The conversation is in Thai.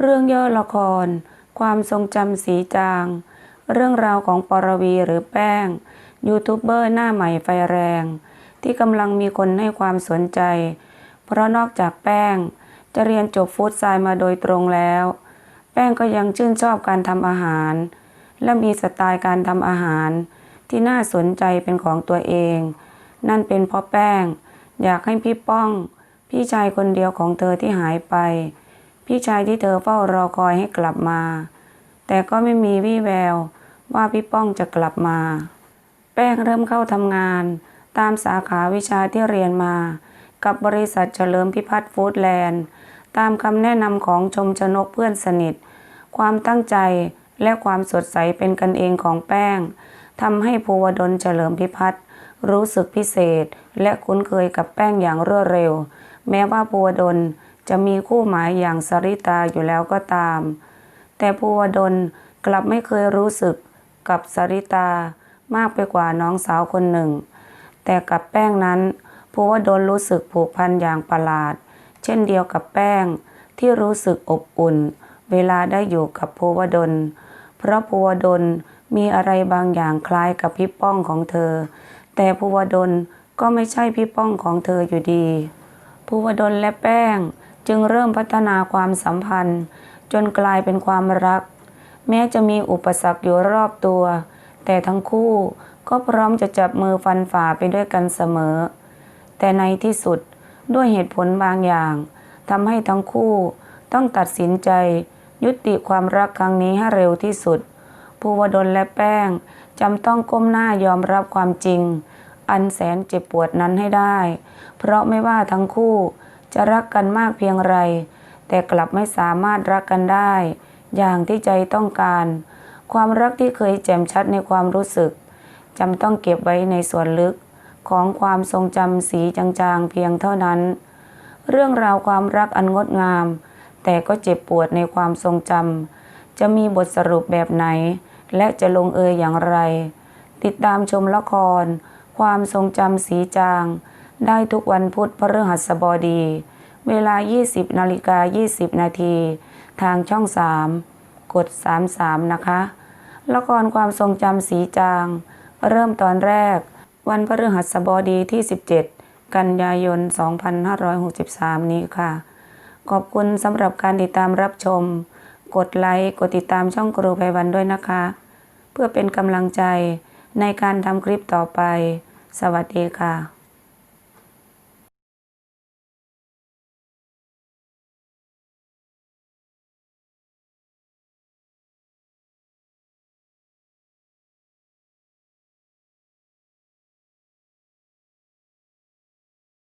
เรื่องย่อละคร ความทรงจำสีจาง เรื่องราวของปรวีหรือแป้ง ยูทูบเบอร์หน้าใหม่ไฟแรง ที่กำลังมีคนให้ความสนใจ เพราะนอกจากแป้ง จะเรียนจบฟู้ดไซน์มาโดยตรงแล้ว แป้งก็ยังชื่นชอบการทำอาหาร และมีสไตล์การทำอาหาร ที่น่าสนใจเป็นของตัวเอง นั่นเป็นเพราะแป้ง อยากให้พี่ป้อง พี่ชายคนเดียวของเธอที่หายไป พี่ชายที่เธอเฝ้ารอคอยให้กลับมา แต่ก็ไม่มีวี่แววว่าพี่ป้องจะกลับมา แป้งเริ่มเข้าทำงาน ตามสาขาวิชาที่เรียนมา กับบริษัทเฉลิมพิพัฒน์ฟู้ดแลนด์ ตามคำแนะนำของชมชนกเพื่อนสนิท ความตั้งใจและความสดใสเป็นกันเองของแป้งทำให้ภูวดลเฉลิมพิพัฒน์รู้สึกพิเศษ และคุ้นเคยกับแป้งอย่างรวดเร็ว แม้ว่าภูวดล จะมีคู่หมายอย่างสริตาอยู่แล้วก็ตาม แต่ภูวดลกลับไม่เคยรู้สึกกับสริตามากไปกว่าน้องสาวคนหนึ่ง แต่กับแป้งนั้นภูวดลรู้สึกผูกพันอย่างประหลาด เช่นเดียวกับแป้งที่รู้สึกอบอุ่น เวลาได้อยู่กับภูวดล เพราะภูวดลมีอะไรบางอย่างคล้ายกับพี่ป้องของเธอ แต่ภูวดลก็ไม่ใช่พี่ป้องของเธออยู่ดีภูวดลและแป้ง จึงเริ่มพัฒนาความสัมพันธ์ จนกลายเป็นความรัก แม้จะมีอุปสรรคอยู่รอบตัว แต่ทั้งคู่ก็พร้อมจะจับมือฟันฝ่าไปด้วยกันเสมอ แต่ในที่สุดด้วยเหตุผลบางอย่างทำให้ทั้งคู่ต้องตัดสินใจยุติความรักครั้งนี้ให้เร็วที่สุด ภูวดลและแป้งจำต้องก้มหน้ายอมรับความจริง อันแสนเจ็บปวดนั้นให้ได้ เพราะไม่ว่าทั้งคู่ จะรักกันมากเพียงไร แต่กลับไม่สามารถรักกันได้ อย่างที่ใจต้องการ ความรักที่เคยแจ่มชัดในความรู้สึกจำต้องเก็บไว้ในส่วนลึกของความทรงจำสีจางๆเพียงเท่านั้น เรื่องราวความรักอันงดงาม แต่ก็เจ็บปวดในความทรงจำจะมีบทสรุปแบบไหน และจะลงเอยอย่างไร ติดตามชมละคร ความทรงจำสีจาง ได้ทุกวันพุธพฤหัสบดี เวลา 20นาฬิกา20 นาที ทางช่อง 3 กด 33 นะคะ ละครความทรงจำสีจาง เริ่มตอนแรก วันพฤหัสบดีที่ 17 กันยายน 2563 นี้ค่ะ ขอบคุณสำหรับการติดตามรับชม กดไลค์ กดติดตามช่องครูไพวันด้วยนะคะ เพื่อเป็นกำลังใจในการทำคลิปต่อไป สวัสดีค่ะ